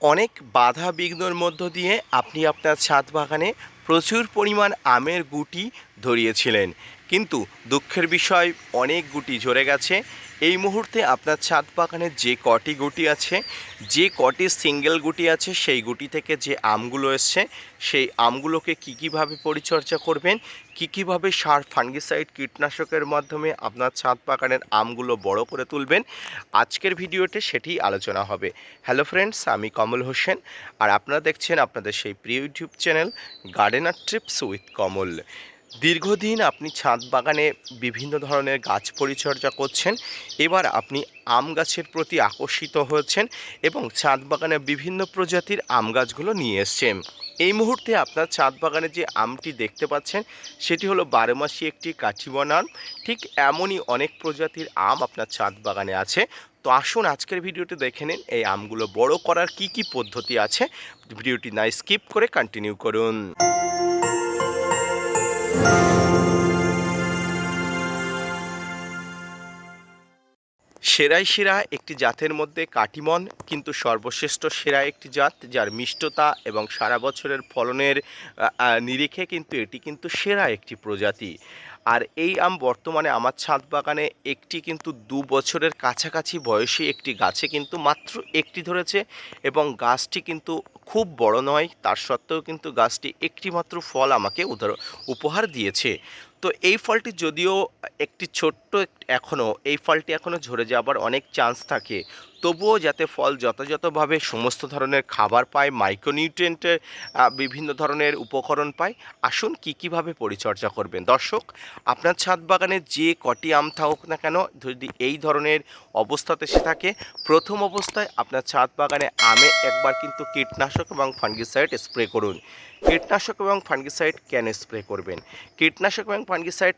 অনেক বাধা বিঘ্নর মধ্য দিয়ে আপনি আপনার ছাদ বাগানে প্রচুর পরিমাণ আমের গুটি ধরিয়েছিলেন। কিন্তু দুঃখের বিষয়, অনেক গুটি ঝরে গেছে। এই মুহূর্তে আপনার ছাদ বাগানে যে কটি গুটি আছে, যে কটি সিঙ্গেল গুটি আছে, সেই গুটি থেকে যে আমগুলো এসছে, সেই আমগুলোকে কী কীভাবে পরিচর্যা করবেন, কী কীভাবে সার, ফাঙ্গিসাইড, কীটনাশকের মাধ্যমে আপনার ছাদ বাগানের আমগুলো বড় করে তুলবেন, আজকের ভিডিওতে সেটি আলোচনা হবে। হ্যালো ফ্রেন্ডস আমি কমল হোসেন, আর আপনারা দেখছেন আপনাদের সেই প্রিয় YouTube channel gardener tips with Kamal. দীর্ঘদিন আপনি ছাদ বাগানে বিভিন্ন ধরনের গাছ পরিচর্যা করছেন, এবার আপনি আম গাছের প্রতি আকর্ষিত হয়েছেন এবং ছাদ বাগানে বিভিন্ন প্রজাতির আম গাছগুলো নিয়ে এসছেন। এই মুহূর্তে আপনার ছাদ বাগানে যে আমটি দেখতে পাচ্ছেন, সেটি হলো বারোমাসি একটি কাঠিবন আম। ঠিক এমনই অনেক প্রজাতির আম আপনার ছাদ বাগানে আছে। তো আসুন আজকের ভিডিওটি দেখে নিন, এই আমগুলো বড় করার কি কি পদ্ধতি আছে। ভিডিওটি না স্কিপ করে কন্টিনিউ করুন। সেরাই সেরা একটি জাতের মধ্যে কাটিমন, কিন্তু সর্বশ্রেষ্ঠ সেরা একটি জাত, যার মিষ্টতা এবং সারা বছরের ফলনের নিরিখে কিন্তু এটি কিন্তু সেরা একটি প্রজাতি। আর এই আম বর্তমানে আমার ছাদ বাগানে একটি কিন্তু দু বছরের কাছাকাছি বয়সী একটি গাছে কিন্তু মাত্র একটি ধরেছে এবং গাছটি কিন্তু খুব বড় নয়, তার সত্ত্বেও কিন্তু গাছটি একটি মাত্র ফল আমাকে উদার উপহার দিয়েছে। তো এই ফলটি যদিও একটি ছোট্ট, এখনও এই ফলটি এখনও ঝরে যাবার অনেক চান্স থাকে। তবুও যাতে ফল যথাযথভাবে সমস্ত ধরনের খাবার পায় মাইক্রোনিউট্রিয়েন্টের বিভিন্ন ধরনের উপকরণ পায়, আসুন কী কীভাবে পরিচর্যা করবেন? দর্শক, আপনার ছাদ বাগানে যে কটি আম থাকুক না কেন, যদি এই ধরনের অবস্থাতে সে থাকে, প্রথম অবস্থায় আপনার ছাদ বাগানে আমে একবার কিন্তু কীটনাশক এবং ফাঙ্গিসাইড স্প্রে করুন। কীটনাশক এবং ফাঙ্গিসাইড কেন স্প্রে করবেন? কীটনাশক এবং ফাঙ্গিসাইড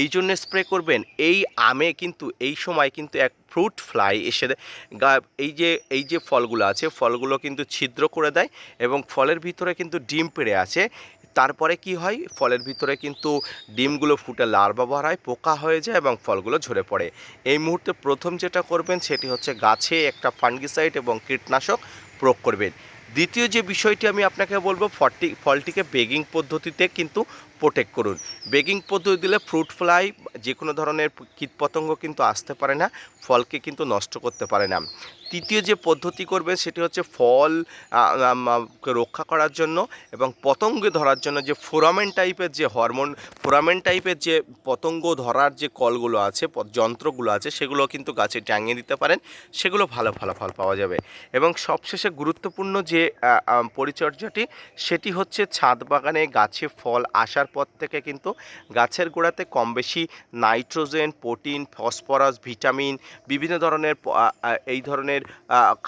এই জন্য স্প্রে করবেন, এই আমে কিন্তু, এই সময় কিন্তু এক ফ্রুট ফ্লাই এসে এই যে এই যে ফলগুলো আছে, ফলগুলো কিন্তু ছিদ্র করে দেয় এবং ফলের ভিতরে কিন্তু ডিম পেড়ে আছে তারপরে কি হয়? ফলের ভিতরে কিন্তু ডিমগুলো ফুটে লার্ভা বার হয়, পোকা হয়ে যায় এবং ফলগুলো ঝরে পড়ে। এই মুহূর্তে প্রথম যেটা করবেন, সেটি হচ্ছে গাছে একটা ফাঙ্গিসাইড এবং কীটনাশক প্রয়োগ করবেন। দ্বিতীয় যে বিষয়টি আমি আপনাকে বলব, ফলটি, ফলটিকে বেগিং পদ্ধতিতে কিন্তু প্রোটেক্ট করুন। বেকিং পদ্ধতি দিলে ফ্রুট ফ্লাই যে কোনো ধরনের কীটপতঙ্গ কিন্তু আসতে পারে না, ফলকে কিন্তু নষ্ট করতে পারে না। তৃতীয় যে পদ্ধতি করবে সেটি হচ্ছে ফল রক্ষা করার জন্য এবং পতঙ্গে ধরার জন্য যে ফোরামেন টাইপের যে হরমোন ফোরামেন টাইপের যে পতঙ্গ ধরার যে কলগুলো আছে যন্ত্রগুলো আছে, সেগুলো কিন্তু গাছে টাঙিয়ে দিতে পারেন। সেগুলো ভালো ফলাফল পাওয়া যাবে। এবং সবশেষে গুরুত্বপূর্ণ যে পরিচর্যাটি, সেটি হচ্ছে ছাদ বাগানে গাছে ফল আসার পর থেকে কিন্তু গাছের গোড়াতে কম বেশি নাইট্রোজেন, প্রোটিন, ফসফরাস, ভিটামিন, বিভিন্ন ধরনের এই ধরনের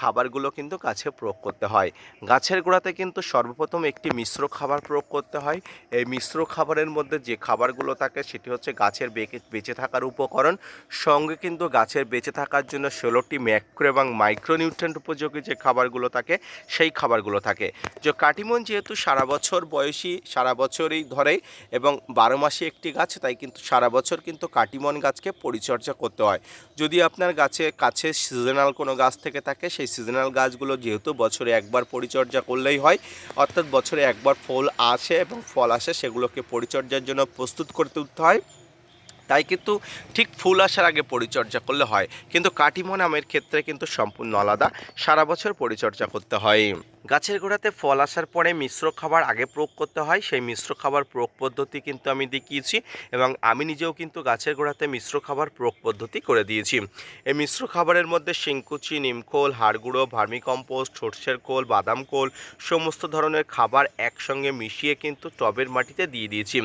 খাবারগুলো কিন্তু গাছে প্রয়োগ করতে হয়। গাছের গোড়াতে কিন্তু সর্বপ্রথম একটি মিশ্র খাবার প্রয়োগ করতে হয়। এই মিশ্র খাবারের মধ্যে যে খাবারগুলো থাকে সেটি হচ্ছে গাছের বেঁচে থাকার উপকরণ। সঙ্গে কিন্তু গাছের বেঁচে থাকার জন্য ষোলোটি ম্যাক্রো এবং মাইক্রোনিউট্রেন্ট উপযোগী যে খাবারগুলো থাকে, সেই খাবারগুলো থাকে। যে কাটিমন যেহেতু সারা বছর বয়সী, সারা বছরই ধরে এবং বারো মাসে একটি গাছ, তাই কিন্তু সারা বছর কিন্তু কাটিমন গাছকে পরিচর্যা করতে হয়। যদি আপনার গাছে কাছে সিজনাল কোনো গাছ থেকে থাকে, সেই সিজনাল গাছগুলো যেহেতু বছরে একবার পরিচর্যা করলেই হয়, অর্থাৎ বছরে একবার ফল আসে এবং ফল আসে, সেগুলোকে পরিচর্যার জন্য প্রস্তুত করে তুলতে হয়। তাই কিন্তু ঠিক ফুল আসার আগে পরিচর্যা করলে হয়। কিন্তু কাটিমন আমের ক্ষেত্রে কিন্তু সম্পূর্ণ আলাদা, সারা বছর পরিচর্যা করতে হয়। গাছের গোড়াতে ফল আসার পরে মিশ্র খাবার আগে প্রয়োগ করতে হয়। সেই মিশ্র খাবার প্রয়োগ পদ্ধতি কিন্তু আমি দেখিয়েছি এবং আমি নিজেও কিন্তু গাছের গোড়াতে মিশ্র খাবার প্রয়োগ পদ্ধতি করে দিয়েছি। এই মিশ্র খাবারের মধ্যে শিংকুচি, নিমখোল, হাড়গুঁড়ো, ভার্মিকম্পোস্ট, সর্ষের খোল, বাদাম খোল সমস্ত ধরনের খাবার একসঙ্গে মিশিয়ে কিন্তু টবের মাটিতে দিয়ে দিয়েছি।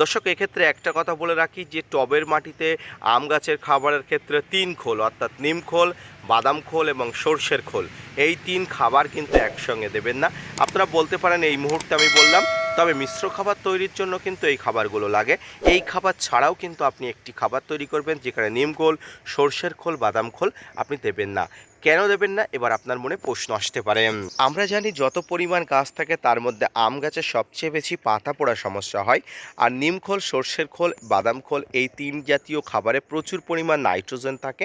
দর্শক, এক্ষেত্রে একটা কথা বলে রাখি যে টবের মাটিতে আম গাছের খাবারের ক্ষেত্রে তিন খোল, অর্থাৎ নিমখোল, বাদাম খোল এবং সর্ষের খোল, এই তিন খাবার কিন্তু একসঙ্গে দেবেন না। আপনারা বলতে পারেন, এই মুহূর্তে আমি বললাম, তবে মিশ্র খাবার তৈরির জন্য কিন্তু এই খাবারগুলো লাগে। এই খাবার ছাড়াও কিন্তু আপনি একটি খাবার তৈরি করবেন, যেখানে নিম খোল, সর্ষের খোল, বাদাম খোল আপনি দেবেন না। কেন দেবেন না? এবার আপনার মনে প্রশ্ন আসতে পারে। আমরা জানি যত পরিমাণ গাছ থাকে, তার মধ্যে আম গাছের সবচেয়ে বেশি পাতা পড়া সমস্যা হয়। আর নিমখোল সর্ষের খোল, বাদাম খোল, এই তিন জাতীয় খাবারে প্রচুর পরিমাণ নাইট্রোজেন থাকে।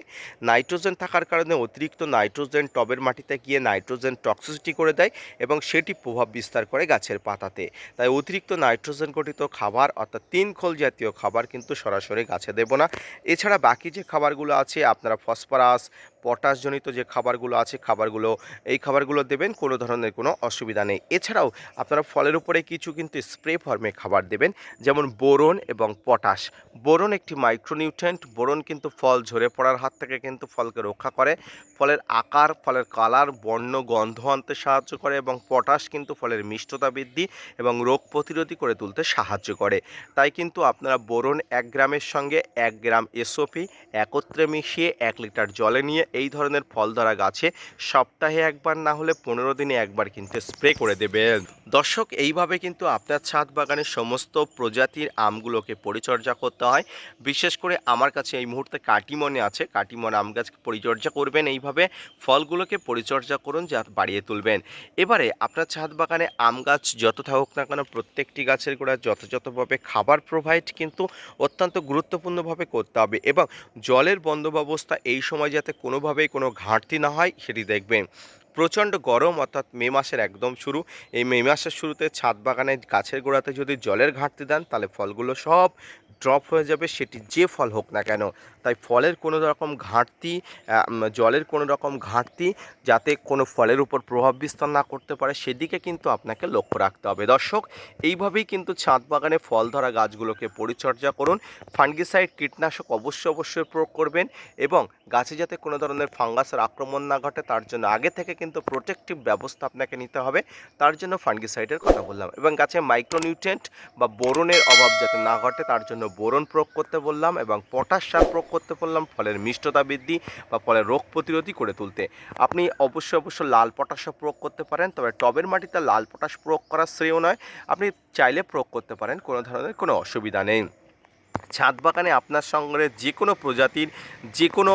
নাইট্রোজেন থাকার কারণে অতিরিক্ত নাইট্রোজেন টবের মাটিতে গিয়ে নাইট্রোজেন টক্সিসিটি করে দেয় এবং সেটি প্রভাব বিস্তার করে গাছের পাতাতে। তাই অতিরিক্ত নাইট্রোজেন গঠিত খাবার, অর্থাৎ তিন খোল জাতীয় খাবার কিন্তু সরাসরি গাছে দেব না। এছাড়া বাকি যে খাবারগুলো আছে, আপনারা ফসফরাস, পটাশজনিত যে খাবারগুলো আছে, খাবারগুলো, এই খাবারগুলো দেবেন, কোনো ধরনের কোনো অসুবিধা নেই। এছাড়াও আপনারা ফলের উপরে কিছু কিন্তু স্প্রে ফর্মে খাবার দেবেন, যেমন বোরন এবং পটাশ। বোরন একটি মাইক্রোনিউট্রেন্ট বোরন কিন্তু ফল ঝরে পড়ার হাত থেকে কিন্তু ফলকে রক্ষা করে। ফলের আকার, ফলের কালার বর্ণ, গন্ধ আনতে সাহায্য করে এবং পটাশ কিন্তু ফলের মিষ্টতা বৃদ্ধি এবং রোগ প্রতিরোধী করে তুলতে সাহায্য করে। তাই কিন্তু আপনারা বোরন এক গ্রামের সঙ্গে এক গ্রাম এসওপি, একত্রে মিশিয়ে এক লিটার জলে নিয়ে এই ধরনের ফল ধরা গাছে সপ্তাহে একবার, না হলে পনেরো দিনে একবার কিন্তু স্প্রে করে দেবেন। দর্শক, এইভাবে কিন্তু আপনার ছাদ বাগানের সমস্ত প্রজাতির আমগুলোকে পরিচর্যা করতে হয়। বিশেষ করে আমার কাছে এই মুহূর্তে কাটিমনে আছে। কাটিমন আম গাছকে পরিচর্যা করবেন এইভাবে। ফলগুলোকে পরিচর্যা করুন, যা বাড়িয়ে তুলবেন। এবারে আপনার ছাদ বাগানে আম গাছ যত থাকুক না কেন, প্রত্যেকটি গাছের গোড়া যথাযথভাবে খাবার প্রোভাইড কিন্তু অত্যন্ত গুরুত্বপূর্ণভাবে করতে হবে। এবং জলের বন্দোবস্তা এই সময় যাতে কোনোভাবেই কোনো ঘাটতি না হয় সেটি দেখবেন। প্রচণ্ড গরম, অর্থাৎ মে মাসের একদম শুরু। এই মে মাসের শুরুতে ছাদ বাগানে গাছের গোড়াতে যদি জলের ঘাটতি দেন, তাহলে ফলগুলো সব ড্রপ হয়ে যাবে। সেটি যে ফল হোক না কেন, তাই ফলের কোনো রকম ঘাটতি জলের কোনো রকম ঘাটতি যাতে কোনো ফলের উপর প্রভাব বিস্তার না করতে পারে, সেদিকে কিন্তু আপনাকে লক্ষ্য রাখতে হবে। দর্শক, এইভাবেই কিন্তু ছাদ বাগানে ফল ধরা গাছগুলোকে পরিচর্যা করুন। ফাঙ্গিসাইড কীটনাশক অবশ্যই অবশ্যই প্রয়োগ করবেন এবং গাছে যাতে কোনো ধরনের ফাঙ্গাসের আক্রমণ না ঘটে, তার জন্য আগে থেকে কিন্তু প্রোটেক্টিভ ব্যবস্থা আপনাকে নিতে হবে। তার জন্য ফাঙ্গিসাইডের কথা বললাম এবং গাছে মাইক্রোনিউট্রেন্ট বা বোরনের অভাব যাতে না ঘটে, তার জন্য বোরন প্রয়োগ করতে বললাম এবং পটাশ সার প্রয়োগ করতে বললাম ফলের মিষ্টতা বৃদ্ধি বা ফলের রোগ প্রতিরোধী করে তুলতে। আপনি অবশ্যই অবশ্যই লাল পটাশও প্রয়োগ করতে পারেন, তবে টবের মাটিতে লাল পটাশ প্রয়োগ করা শ্রেয় নয়। আপনি চাইলে প্রয়োগ করতে পারেন, কোনো ধরনের কোনো অসুবিধা নেই। ছাদ বাগানে আপনার সঙ্গে যে কোনো প্রজাতির যে কোনো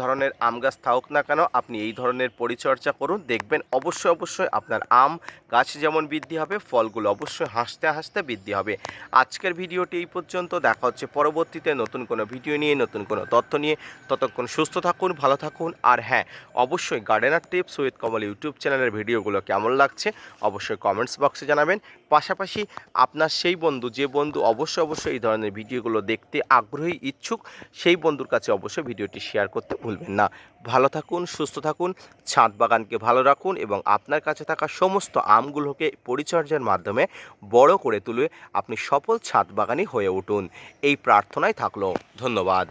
ধরনের আম গাছ থাকুক না কেন, আপনি এই ধরনের পরিচর্যা করুন। দেখবেন অবশ্যই অবশ্যই আপনার আম গাছ যেমন বৃদ্ধি হবে, ফলগুলো অবশ্যই হাসতে হাসতে বৃদ্ধি হবে। আজকের ভিডিওটি এই পর্যন্ত। দেখা হচ্ছে পরবর্তীতে নতুন কোনো ভিডিও নিয়ে, নতুন কোনো তথ্য নিয়ে। ততক্ষণ সুস্থ থাকুন, ভালো থাকুন। আর হ্যাঁ অবশ্যই gardener tips with Kamal YouTube চ্যানেলের ভিডিওগুলো কেমন লাগছে, অবশ্যই কমেন্টস বক্সে জানাবেন। পাশাপাশি আপনার সেই বন্ধু, যে বন্ধু অবশ্যই অবশ্যই এই ধরনের ভিডিওগুলো দেখতে আগ্রহী ইচ্ছুক, সেই বন্ধুর কাছে অবশ্যই ভিডিওটি শেয়ার করতে ভুলবেন না। ভালো থাকুন, সুস্থ থাকুন, ছাদ বাগানকে ভালো রাখুন এবং আপনার কাছে থাকা সমস্ত আমগুলোকে পরিচর্যার মাধ্যমে বড় করে তুলে আপনি সফল ছাদ বাগানই হয়ে উঠুন। এই প্রার্থনায় থাকল। ধন্যবাদ।